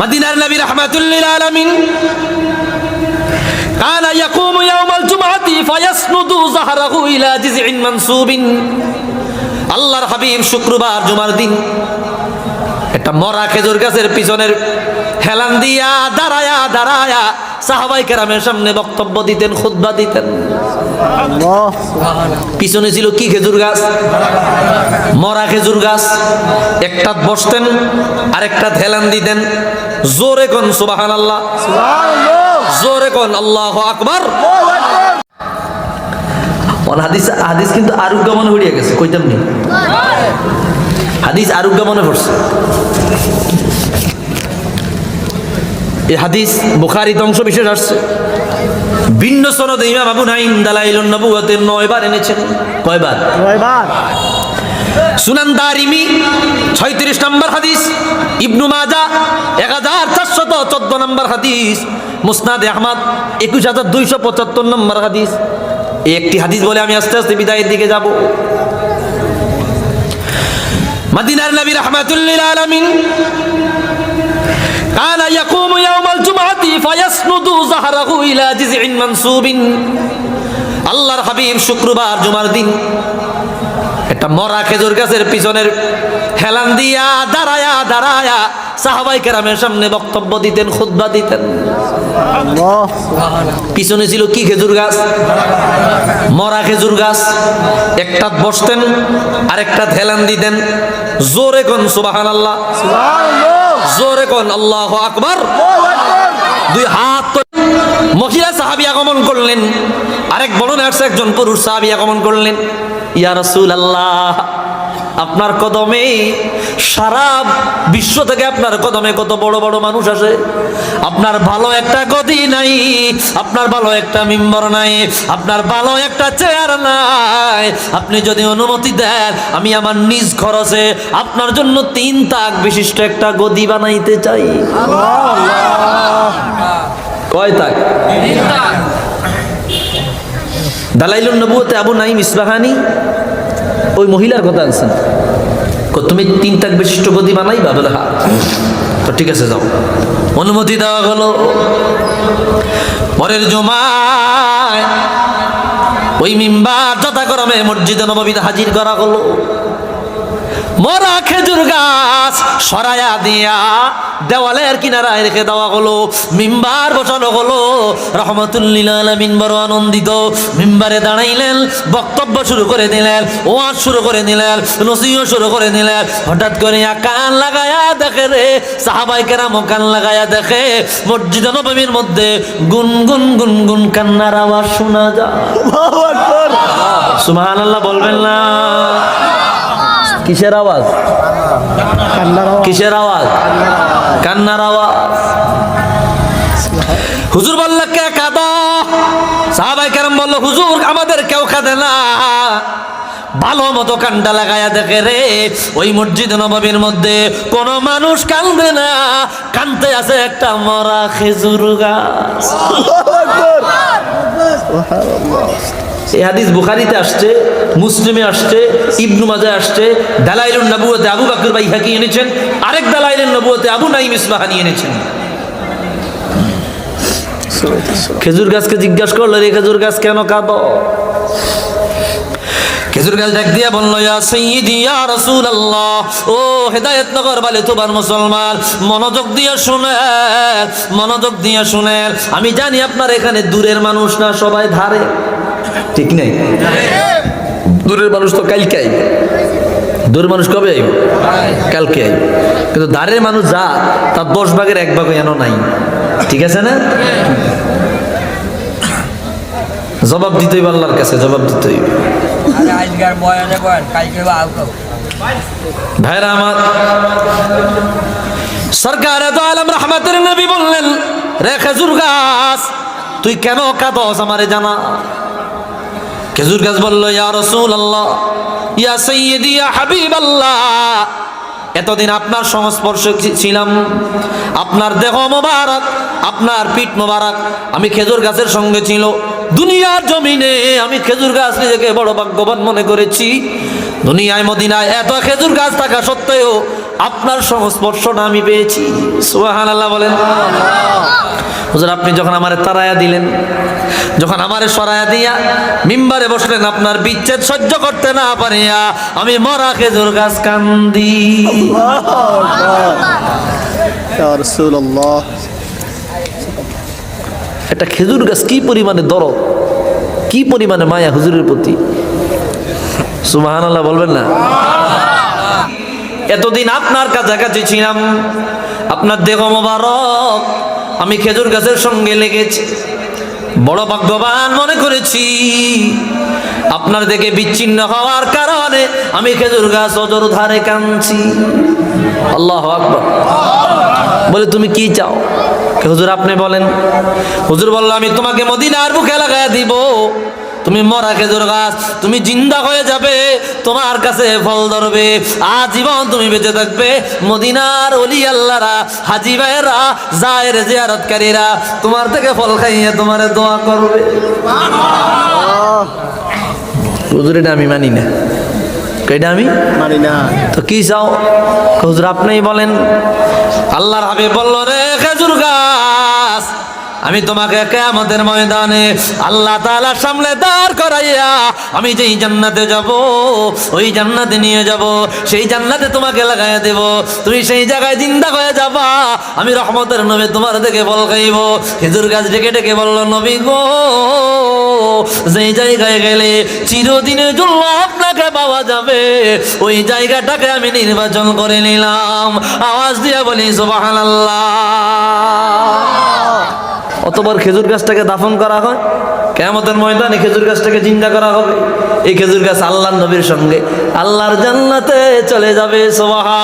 মদিনার নবী রহমাতুল্লিল আলামিন কান ইয়াকুমু ইয়াউমাল জুমআতি ফায়াসনুদু যাহরাহু ইলা জিজইন মানসুবিন। আল্লাহর হাবিব শুক্রবার জুমার দিন একটা মরা খেজুর গাছের পিছনের হেলান দিয়া দাঁড়ায়া দাঁড়ায়া সাহাবাই কেরামের সামনে বক্তব্য দিতেন খুদ্া দিতেন। পিছনে ছিল কি খেজুর গাছ? মরা খেজুর গাছ। একটা বসতেন আরেকটা হেলান দিতেন। জোরে কোন সুবাহান আল্লাহ জোরে কোন আল্লাহ আকবার। হাদিস হাদিস কিন্তু আরোগ্য মনে হইয়া গেছে কইতাম নি? হাদিস আরোগ্য মনে পড়ছে। এই হাদিস বুখারি ধ্বংস বিশেষ আসছে। ভিন্ন সনদে ইমাম আবু নাইম দালাইলুন নবুয়তের নয়বার এনেছেন। কয়বার? সুনান দারিমি ছয়ত্রিশ নম্বর হাদিস ইবনু মাজা এক হাজার চারশত চোদ্দ নম্বর হাদিস মুসনাদে আহমদ একুশ হাজার দুইশো পঁচাত্তর নম্বর হাদিস এই একটি হাদিস বলে আমি আস্তে আস্তে বিদায়ের দিকে যাব মদিনার নবী রহমাতুল্লিল আলামিন كان يقوم يوم الجمعة فيسند ظهره إلى جذع منصوب আল্লাহর হাবিব শুক্রবার জুমার দিন একটা মরা খেজুর গাছের পিছনের হেলান দিয়া দাঁড়ায়া দাঁড়ায়া সাহাবাই কেরামের সামনে বক্তব্য দিতেন খুদ্া দিতেন। পিছনে ছিল কি খেজুর গাছ? মরা খেজুর গাছ। একটা বসতেন আরেকটা হেলান দিতেন। জোরে কোন সুবাহান আল্লাহ জোরে কোন আল্লাহ আকবার। দুই হাত মহিলা সাহাবি আগমন করলেন। আরেক বড় নার্স একজন পুরুষ সাহাবি আগমন করলেন। ইয়া আল্লাহ আপনার কদমে সারা বিশ্ব থেকে আপনার কদমে কত বড় বড় মানুষ আসে। আপনার ভালো একটা গদি নাই আপনার ভালো একটা মিম্বর নাই আপনার ভালো একটা চেয়ার নাই। আপনি যদি অনুমতি দেন আমি আমার নিজ খরচে আপনার জন্য তিন তাক বিশিষ্ট একটা গদি বানাইতে চাই। কয় তাক? দালাইলুন নবুয়তে আবু নাইম ইসবাহানি ওই মহিলার কথা আনছেন। তুমি তিন তাক বিশিষ্ট গদি বানাইবা বলে হা তো ঠিক আছে, যাও। অনুমতি দেওয়া হলো পরের জমায় ওই মিম্বার যথাক্রমে মসজিদে নবমীতে হাজির করা হলো মরা খেজুর গাছ সরায়া দিয়া দেওয়ালের কিনারায় রেখে দেওয়া হলো মিম্বার বসানো হলো। রহমতুল্লিল আলমিন বড় আনন্দিত। মিম্বারে দাঁড়াইলেন বক্তব্য শুরু করে দিলেন ওয়াজ শুরু করে দিলেন নসিও শুরু করে দিলেন। হঠাৎ করে কান লাগায়া দেখে রে সাহাবাই কেরাম কান লাগায়া দেখে মসজিদ নবমীর মধ্যে গুন গুন গুন গুন কান্নার আওয়াজ শোনা যায়। আল্লাহ বলবেন না। কিসের আওয়াজ? কিসের আওয়াজ? কান্নার আওয়াজ। হুজুর বলল কে কাদা? সাহাবাই কেরাম বলল হুজুর আমাদের কেউ কাঁদে না। ভালো মতো কান্ডা লাগায়া দেখে রে, ওই মসজিদ নবমীর মধ্যে কোন মানুষ কান্দে না। কান্দতে আছে একটা মরা খেজুর গাছ। এই হাদিস বুখারিতে আসছে, মুসলিমে আসছে, ইবনু মাজায় আসছে, দালাইলুন নবুয়তে আবু বাকর ভাই হাকি এনেছেন, আরেক দালাইলের নবুয়তে আবু নাইম ইসমাহানি এনেছেন। খেজুর গাছকে জিজ্ঞাসা করল, রে খেজুর গাছ কেন কাঁদ? খেজুর গাছ ডাক দিয়া বলল, ইয়া সাইয়্যিদি, ইয়া রাসূলুল্লাহ, ও হেদায়েত নগর বলে তোমার মুসলমান, মনোযোগ দিয়ে শুনে মনোযোগ দিয়ে শুনে আমি জানি আপনার এখানে দূরের মানুষ না, সবাই ধারে। ঠিক নেই? দূরের মানুষ তো কালকে আইবে দূরের মানুষ কবে আইব? কালকে আইব কিন্তু ধারের মানুষ যা, তার দশ ভাগের এক ভাগ এনো নাই। ঠিক আছে না? জবাব দিতেই আল্লাহর কাছে, জবাব দিতেই সরকার আলম বললেন, রে খেজুর গাছ, তুই কেন আমারে জানা? খেজুর গাছ বলল, ইয়া আল্লাহ ইয়া হাবিব আল্লাহ এতদিন আপনার সংস্পর্শে ছিলাম। আপনার দেহ মোবারক, আপনার পিঠ মোবারক। আমি খেজুর গাছের সঙ্গে ছিল। দুনিয়ার জমিনে আমি খেজুর গাছ নিজেকে বড় ভাগ্যবান মনে করেছি। দুনিয়ায়, মদিনায় এত খেজুর গাছ থাকা সত্ত্বেও আপনার সংস্পর্শটা আমি পেয়েছি। সুহান আল্লাহ বলেন আপনি যখন আমারে তারায়া দিলেন, যখন আমারে সরায়া দিয়া মিম্বারে বসলেন, আপনার বিচ্ছেদ সহ্য করতে না পারিয়া আমি মরা খেজুর গাছ কান্দি। একটা খেজুর গাছ কি পরিমাণে দরদ? কি পরিমাণে মায়া হুজুরের প্রতি? সুবাহান আল্লাহ বলবেন না? এতদিন আপনার কাছাকাছি ছিলাম। আপনার দেহ মোবারক, আমি খেজুর গাছের সঙ্গে লেগেছি। বড় ভাগ্যবান মনে করেছি। আপনার দেখে বিচ্ছিন্ন হওয়ার কারণে আমি খেজুর গাছ অজর ধারে কাঁদছি। আল্লাহ আকবর। বলে তুমি কি চাও? হুজুর আপনি বলেন। হুজুর বলল আমি তোমাকে মদিনার বুকে লাগায় দিব। তুমি মরা খেজুর গাছ তুমি জিন্দা হয়ে যাবে তোমার কাছে ফল ধরবে আজীবন তুমি বেঁচে থাকবে। মদিনার অলি আল্লাহরা হাজি ভাইয়েরা জায়ের জিয়ারতকারীরা তোমার থেকে ফল খাইয়ে তোমার দোয়া করবে। হুজুর এটা আমি মানি না। এটা আমি? মানি না তো কি চাও? হুজুর আপনিই বলেন। আল্লাহর হাবিব বলল রে খেজুর গাছ আমি তোমাকে কেয়ামতের ময়দানে আল্লাহ তাআলার সামনে দাঁড় করাইয়া আমি যেই জান্নাতে যাব ওই জান্নাতে নিয়ে যাব সেই জান্নাতে তোমাকে লাগাইয়া দেব। তুমি সেই জায়গায় জিন্দা হয়ে যাবা আমি রহমতের নবে তোমার দেখে বল খাইব খেজুর গাছ ডেকে ডেকে বলল নবী গো যেই জায়গায় গেলে চিরদিনের জন্য আপনাকে পাওয়া যাবে। ওই জায়গাটাকে আমি নির্বাচন করে নিলাম। আওয়াজ দিয়ে বলি সুবাহান অতবার খেজুর গাছটাকে দাফন করা হয়। কেমতের ময়দানে খেজুর গাছটাকে চিন্তা করা হবে। এই খেজুর গাছ আল্লাহ নবীর সঙ্গে। আল্লাহর জান্নাতে চলে যাবে সোবাহা